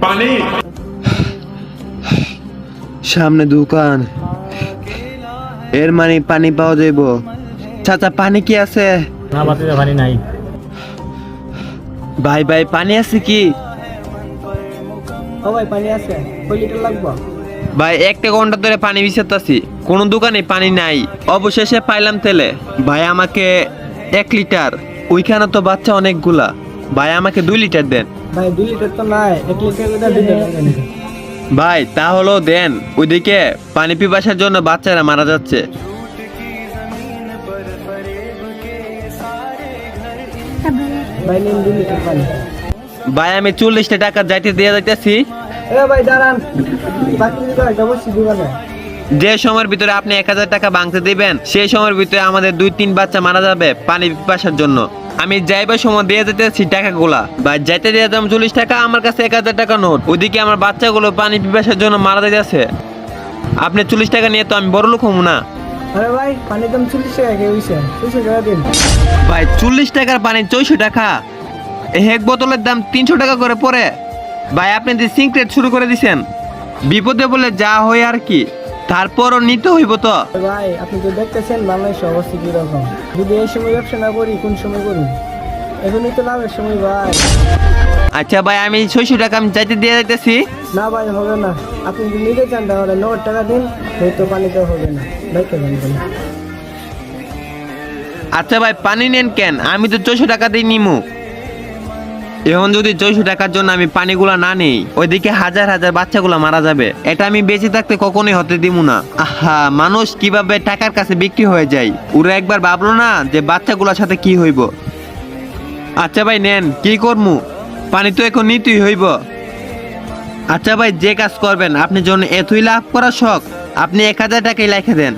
পানি। সামনে দোকান। এর মানে পানি পাওয়া যাইব। চাচা পানি কি আছে? না বাতিতে পানি নাই। ভাই ভাই পানি আছে কি? ও ভাই পানি আছে। কয় লিটার লাগবো? ভাই একটা ঘণ্টা ধরে পানি বিছাতাছি। কোনো দোকানে পানি নাই। অবশেষে পাইলাম তেলে। ভাই আমাকে এক লিটার। ওইখানে তো বাচ্চা অনেকগুলা। ভাই আমাকে দুই লিটার দেন। ভাই দুই লিটার তো নাই। এক লিটার করে দিতে পারবেন দেন। ওইদিকে পানি পিপাসার জন্য বাচ্চারা মারা যাচ্ছে। ভাই নিন দুই লিটার পানি। ভাই আমি চল্লিশটা টাকা যাইতে দিয়ে যাইতেছি। এ ভাই দাঁড়ান। বাকি একটা বসছি দোকানে যে সময়ের ভিতরে আপনি এক হাজার টাকা ভাঙতে দিবেন সেই সময়ের ভিতরে আমাদের দুই তিন বাচ্চা মারা যাবে পানি পিপাসার জন্য। আমি যাইবার সময় দিয়ে যেতেছি টাকাগুলা। বা যাইতে দিয়ে দিলাম চল্লিশ টাকা আমার কাছে এক হাজার টাকা নোট। ওইদিকে আমার বাচ্চাগুলো পানি পিপাসার জন্য মারা যাইতেছে। আপনি চল্লিশ টাকা নিয়ে তো আমি বড় লোক হব না। আরে ভাই পানির দাম চল্লিশ টাকা হইছে চল্লিশ টাকা দিন। ভাই চল্লিশ টাকার পানি চৌষো টাকা। এক বোতলের দাম তিনশো টাকা করে পড়ে। ভাই আপনি যে সিংক্রেট শুরু করে দিছেন বিপদে বলে যা হয় আর কি। তারপরও নিতে হইব তো? ভাই আপনি তো দেখতেছেন বাংলাদেশ অবস্থা কীরকম। যদি এই সময় ব্যবসা না করি কোন সময় করি? এখনই তো লাভের সময় ভাই। আচ্ছা ভাই আমি ছয়শো টাকা আমি চাইতে দিয়ে যাইতেছি। না ভাই হবে না। আপনি যদি নিতে চান তাহলে নগদ টাকা দিন হয়তো পানিতে হবে না। দেখে যান তাহলে। আচ্ছা ভাই পানি নেন কেন? আমি তো ছয়শো টাকা দিয়ে নিমু। এখন যদি ছয়শো টাকার জন্য আমি পানিগুলো না নেই, ওইদিকে হাজার হাজার বাচ্চাগুলা মারা যাবে। এটা আমি বেঁচে থাকতে কখনোই হতে দিব না। আহা, মানুষ কীভাবে টাকার কাছে বিক্রি হয়ে যায়? ওরা একবার ভাবলো না যে বাচ্চাগুলোর সাথে কি হইব। আচ্ছা ভাই, নেন, কি করমু? পানি তো এখন নিতেই হইব। আচ্ছা ভাই, যে কাজ করবেন, আপনি জন্য এতই লাভ করা শখ, আপনি এক হাজার টাকাই লাইখে দেন।